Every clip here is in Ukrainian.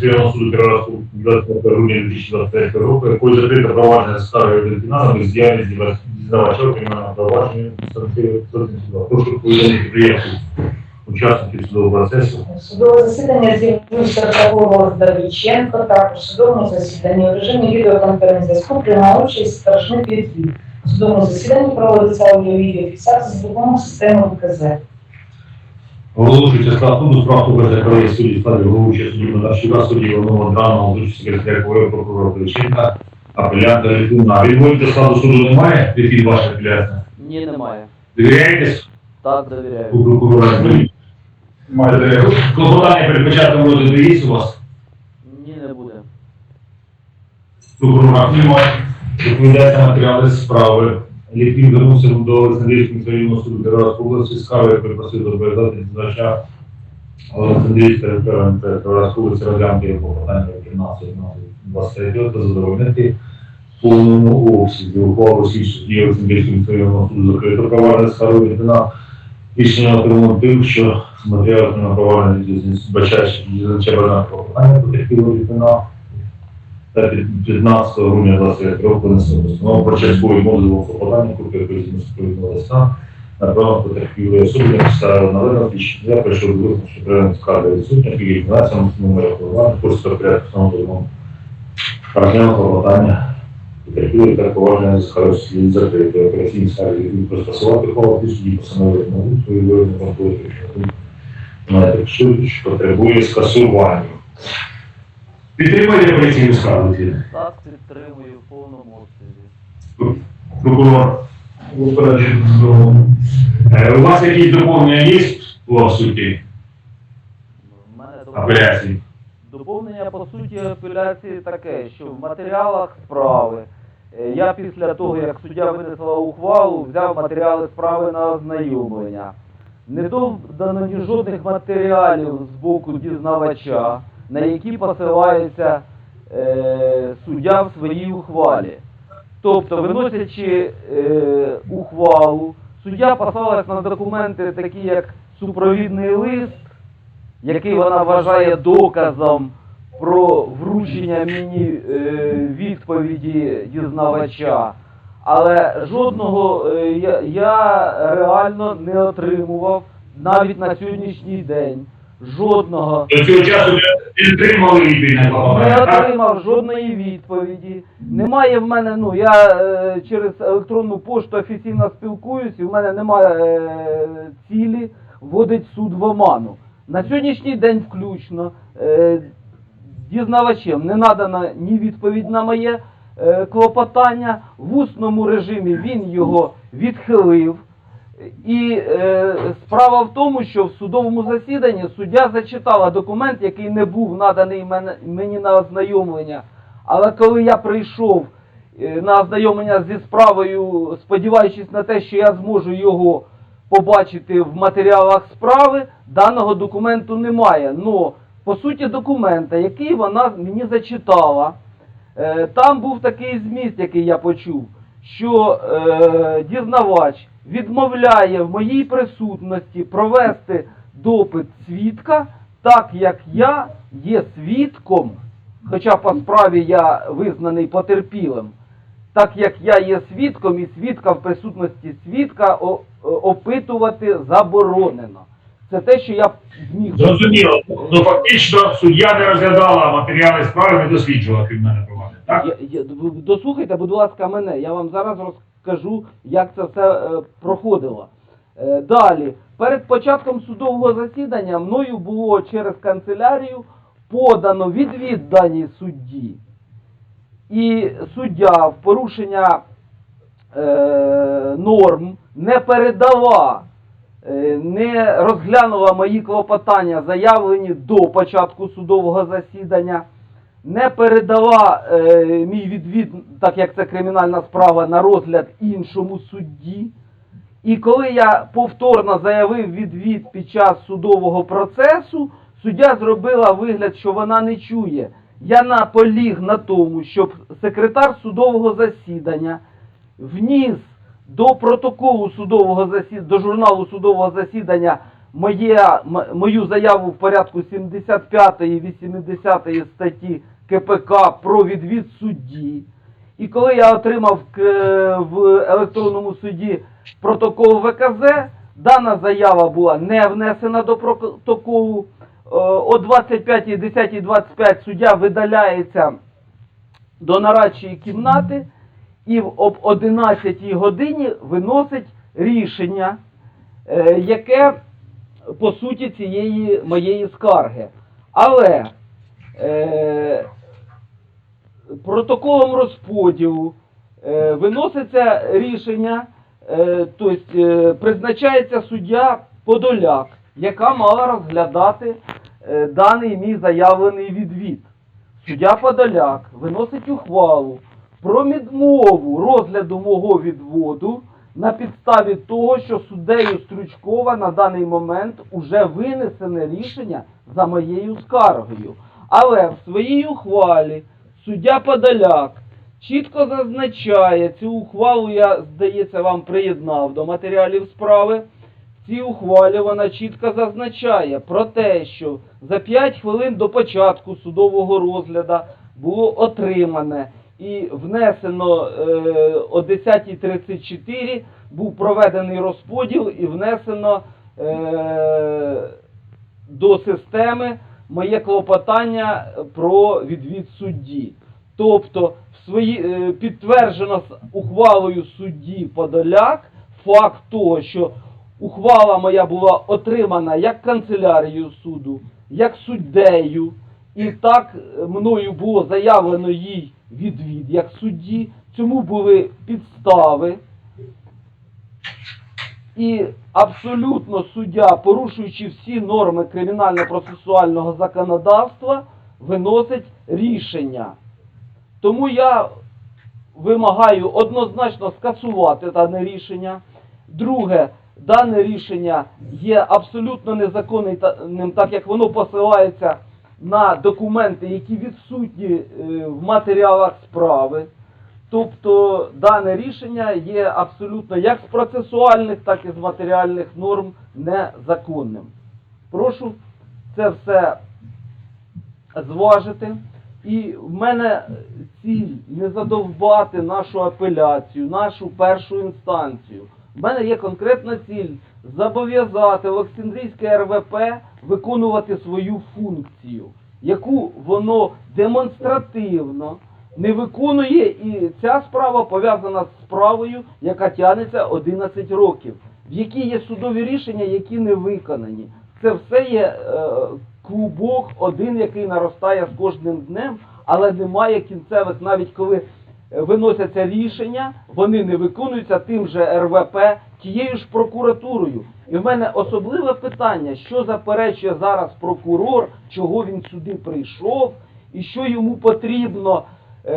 Судового суду Кіровоградського 25 грудня 2023 року, якою закрито провадження старої дитина без діяльності дізнавача кримінального провадження судова. Прошу повідомити приємців учасників судового процесу. Судове засідання з'явився прокурор Давіченко. Також судовому засіданні у режимі відеоконференц-зв'язку приймав участь страшний підвід. Судовому засіданні проводиться аудіо-відеофіксація з допомогою системи УКЗ. Оголошується склад суду справ УБЗ Кореї судді складі головуючого судді Модарчука, судді головного драного з участі секретаря КВР прокурора Павліченка, апелянта Літвіна. Відводів до складу суду немає? Відхід ваша апеляція? Ні, немає. Довіряєтесь? Так, довіряю. У прокурора Маєте клопотання перед початком розгляду є у вас? Ні, не буде. Прокурора немає. Доповідається матеріали справи. Літвін звернувся до Олександрійського міськрайонного суду Кіровоградської області з кавою припросив доповідати дізнавача Олександрійського району Кіровоградської області розглянути його питання 15 23 та задовольнити повному обсязі. Ухвалу судді Олександрійського міськрайонного суду закрито провадження скарги Літвіна Рішення отримав тим, що матеріалів на провадження бажання про питання потерпілого Літвіна та 15 грудня 23 року понесено постанову про частковий модуль клопотання, копія приїзду супровідного листа, направлено потерпілої особи, не поставили на винос, я прийшов до що прийом скарги відсутня, і інформація номер клопотання, курс порядку встановлено розгляну клопотання, потерпілої та поваження скаргою слід закрити, операційні скарги від простосувати ухвалу, і судді постановили на вулицю, і виявлено контролю, що потребує скасування. Підтримайте операційну скаргу, Тіна. Так, підтримую в повному обсязі. прокурор Е, У вас якісь доповнення є по суті апеляції? доповнення по суті апеляції таке, що в матеріалах справи е, я після того, як суддя винесла ухвалу, взяв матеріали справи на ознайомлення. Не додано ні жодних матеріалів з боку дізнавача, на які посилається е, суддя в своїй ухвалі. Тобто, виносячи е, ухвалу, суддя посилалась на документи, такі як супровідний лист, який вона вважає доказом про вручення мені е, відповіді дізнавача. Але жодного е, я, я реально не отримував навіть на сьогоднішній день. Жодного До цього часу не отримали відповідь на не так? отримав жодної відповіді. Немає в мене, ну я е, через електронну пошту офіційно спілкуюсь, і в мене немає е, цілі вводить суд в оману. На сьогоднішній день включно е, дізнавачем не надана ні відповідь на моє е, клопотання. В усному режимі він його відхилив. І е, справа в тому, що в судовому засіданні суддя зачитала документ, який не був наданий мені на ознайомлення. Але коли я прийшов е, на ознайомлення зі справою, сподіваючись на те, що я зможу його побачити в матеріалах справи, даного документу немає. Ну, по суті, документа, який вона мені зачитала, Е, Там був такий зміст, який я почув, що е, дізнавач відмовляє в моїй присутності провести допит свідка, так як я є свідком, хоча по справі я визнаний потерпілим, так як я є свідком і свідка в присутності свідка опитувати заборонено. Це те, що я зміг. Зрозуміло. Ну фактично суддя не розглядала матеріали справи, не досліджувала кримінальне провадження, так? Я, я, дослухайте, будь ласка, мене. Я вам зараз розкажу, як це все е, проходило. Е, далі, перед початком судового засідання мною було через канцелярію подано відвід даній судді. І суддя в порушення е, норм не передала, е, не розглянула мої клопотання, заявлені до початку судового засідання не передала е, мій відвід, так як це кримінальна справа, на розгляд іншому судді. І коли я повторно заявив відвід під час судового процесу, суддя зробила вигляд, що вона не чує. Я наполіг на тому, щоб секретар судового засідання вніс до протоколу судового засідання, до журналу судового засідання моє, мою заяву в порядку 75 і 80 статті КПК про відвід судді. І коли я отримав в електронному суді протокол ВКЗ, дана заява була не внесена до протоколу. Е, О 25.10.25 суддя видаляється до нарадчої кімнати і об 11 годині виносить рішення, е, яке по суті цієї моєї скарги. Але е, протоколом розподілу е, виноситься рішення, е, тобто е, призначається суддя Подоляк, яка мала розглядати е, даний мій заявлений відвід. Суддя Подоляк виносить ухвалу про відмову розгляду мого відводу на підставі того, що суддею Стручкова на даний момент уже винесене рішення за моєю скаргою. Але в своїй ухвалі суддя Подоляк чітко зазначає, цю ухвалу я, здається, вам приєднав до матеріалів справи. В цій ухвалі вона чітко зазначає про те, що за 5 хвилин до початку судового розгляду було отримане і внесено е, о 10.34 був проведений розподіл і внесено е, до системи моє клопотання про відвід судді. Тобто свої, е, підтверджено з ухвалою судді Подоляк факт того, що ухвала моя була отримана як канцелярією суду, як суддею, і так е, мною було заявлено їй відвід як судді. Цьому були підстави. І абсолютно суддя, порушуючи всі норми кримінально-процесуального законодавства, виносить рішення. Тому я вимагаю однозначно скасувати дане рішення. Друге, дане рішення є абсолютно незаконним, так як воно посилається на документи, які відсутні е, в матеріалах справи. Тобто дане рішення є абсолютно як з процесуальних, так і з матеріальних норм незаконним. Прошу це все зважити. І в мене ціль не задовбати нашу апеляцію, нашу першу інстанцію. В мене є конкретна ціль зобов'язати Олександрійське РВП виконувати свою функцію, яку воно демонстративно не виконує, і ця справа пов'язана з справою, яка тягнеться 11 років, в якій є судові рішення, які не виконані. Це все є е, клубок один, який наростає з кожним днем, але немає кінцевих, навіть коли е, виносяться рішення, вони не виконуються тим же РВП, тією ж прокуратурою. І в мене особливе питання, що заперечує зараз прокурор, чого він сюди прийшов, і що йому потрібно, е,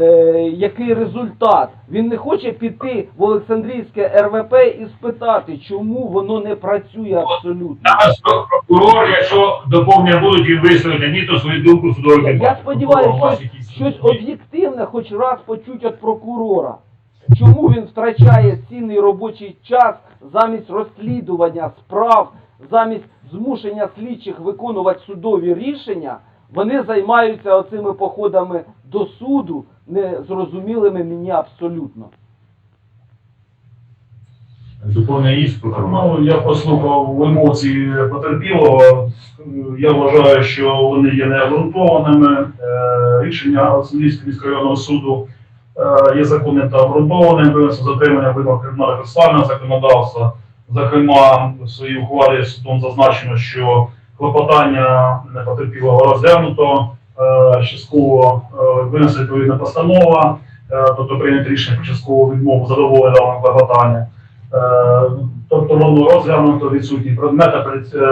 який результат. Він не хоче піти в Олександрійське РВП і спитати, чому воно не працює абсолютно. Наш прокурор, якщо доповнення будуть і висловити, ні, то свою думку судовий Я, сподіваюся, щось, щось об'єктивне хоч раз почуть від прокурора. Чому він втрачає цінний робочий час замість розслідування справ, замість змушення слідчих виконувати судові рішення, вони займаються оцими походами до суду, незрозумілими мені абсолютно. Доповнення є? Ну, я послухав емоції потерпілого. Я вважаю, що вони є необґрунтованими. Е, Рішення Олександрійського міськрайонного суду е, є законним та обґрунтованим, винесено затримання вимог кримінального процесуального законодавства. Зокрема, в своїй ухвалі судом зазначено, що клопотання потерпілого розглянуто, частково е, винесена відповідна постанова, е, тобто прийнято рішення про часткову відмову задоволення. Е, Тобто воно розглянуто відсутні е, е,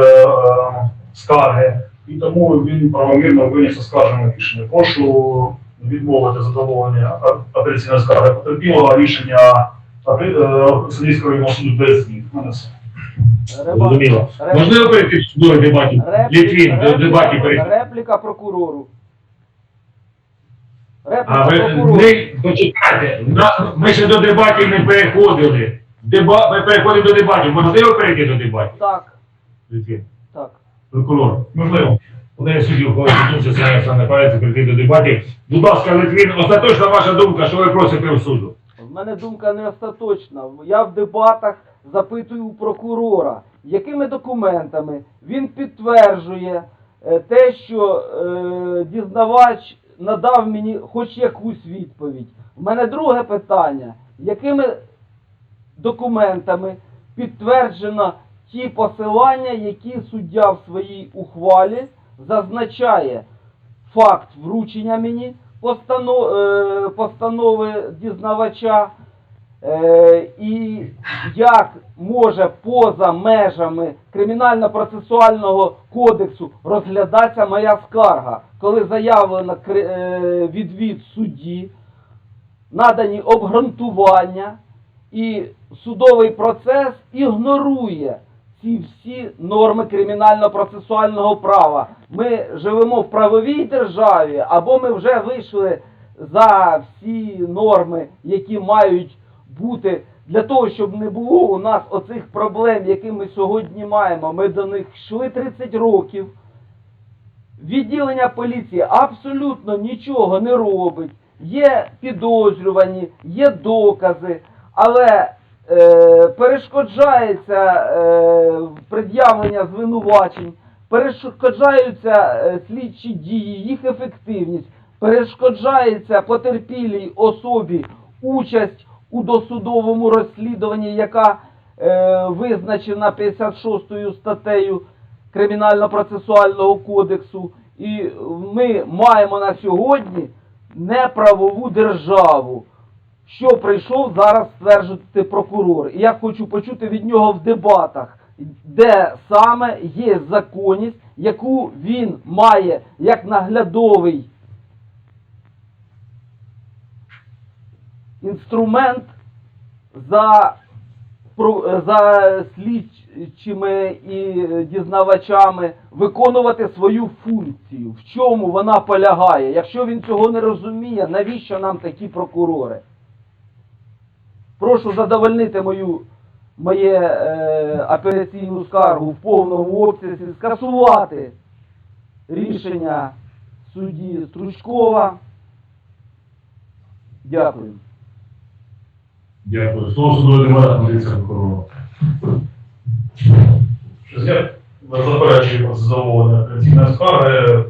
скарги, і тому він правомірно виніс оскаржене рішення. Прошу відмовити задоволення апеляційної скарги потерпілого рішення районного суду без змін. У. Зрозуміло. Можливо перейти до дебатів? Літвін, до дебатів перейти. репліка прокурору. Репліка А ви прокурору. ми почекайте, на- ми ще до дебатів не переходили. Деба, ми переходимо до дебатів. Можливо перейти до дебатів? Так. Літвін? Так. Прокурор. Можливо. Один суддів, коли відбувся саме саме палець прийти до дебатів. Будь ласка, Литвин, остаточна ваша думка, що ви просите в суду? В мене думка не остаточна. Я в дебатах запитую у прокурора, якими документами він підтверджує е, те, що е, дізнавач надав мені хоч якусь відповідь. У мене друге питання, якими документами підтверджено ті посилання, які суддя в своїй ухвалі зазначає факт вручення мені постанов, е, постанови дізнавача, е, і як може поза межами кримінально-процесуального кодексу розглядатися моя скарга, коли заявлено е, відвід судді, надані обґрунтування, і судовий процес ігнорує ці всі норми кримінально-процесуального права. Ми живемо в правовій державі, або ми вже вийшли за всі норми, які мають бути для того, щоб не було у нас оцих проблем, які ми сьогодні маємо. Ми до них йшли 30 років. Відділення поліції абсолютно нічого не робить. Є підозрювані, є докази, але е, перешкоджається е, пред'явлення звинувачень, перешкоджаються е, слідчі дії, їх ефективність, перешкоджається потерпілій особі участь у досудовому розслідуванні, яка е, визначена 56 статтею Кримінально-процесуального кодексу. І ми маємо на сьогодні неправову державу. Що прийшов зараз стверджувати прокурор. І я хочу почути від нього в дебатах, де саме є законність, яку він має як наглядовий інструмент за, за слідчими і дізнавачами виконувати свою функцію. В чому вона полягає? Якщо він цього не розуміє, навіщо нам такі прокурори? Прошу задовольнити мою моє е, апеляційну скаргу в повному обсязі, скасувати рішення судді Стручкова. Дякую. Дякую. Слово судовий дебат надається прокурору. Я заперечую про задоволення апеляційної скарги е,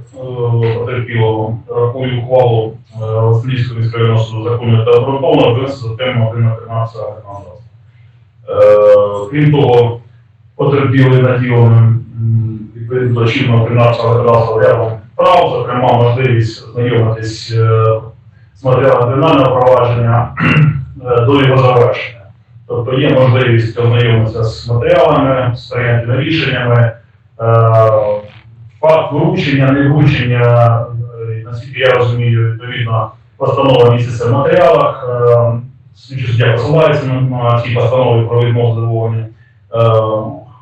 потерпілого. Рахую ухвалу е, Слідського міськрайонного суду закону та обґрунтовано без системи 1 на 13 законодавства. Е, Крім того, потерпілий наділеним відповідно до чинного 13 законодавства рядом прав, зокрема можливість знайомитись е, з матеріалами кримінального провадження е, до його завершення. Тобто є можливість ознайомитися з матеріалами, з прийнятими рішеннями, е, факт вручення, не вручення, е, наскільки я розумію, відповідно, постанова міститься в матеріалах, е, суддя посилається на, на ці постанови про відмову задоволення, е,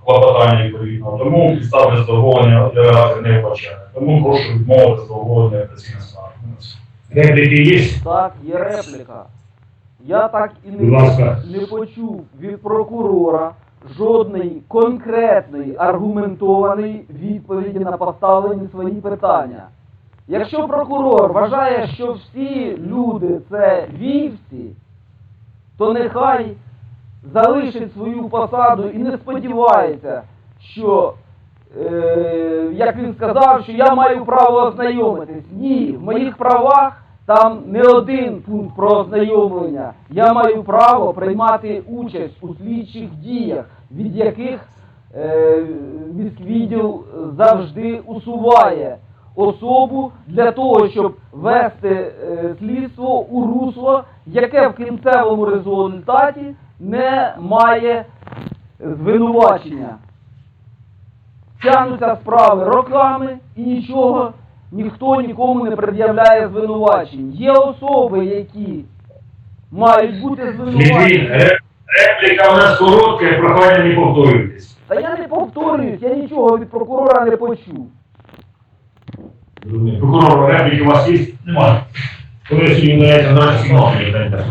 клопотання відповідно. Тому підстави задоволення делегати не вбачає. Тому прошу відмовити задоволення апеляційної скарги. Репліки є? Так, є репліка. Я так і не, не почув від прокурора жодної конкретної аргументованої відповіді на поставлені свої питання. Якщо прокурор вважає, що всі люди це вівці, то нехай залишить свою посаду і не сподівається, що, е, як він сказав, що я маю право ознайомитись. Ні, в моїх правах там не один пункт про ознайомлення. Я маю право приймати участь у слідчих діях, від яких е, міськвідділ завжди усуває особу для того, щоб вести е, слідство у русло, яке в кінцевому результаті не має звинувачення. Тягнуться справи роками і нічого ніхто нікому не пред'являє звинувачень. Є особи, які мають бути звинувачені. репліка у нас коротка, прохання не повторюйтесь. Та я не повторююсь, я нічого від прокурора не почув. Прокурор, репліки у вас є? Немає. Коли сьогодні надається на сигнал, я так,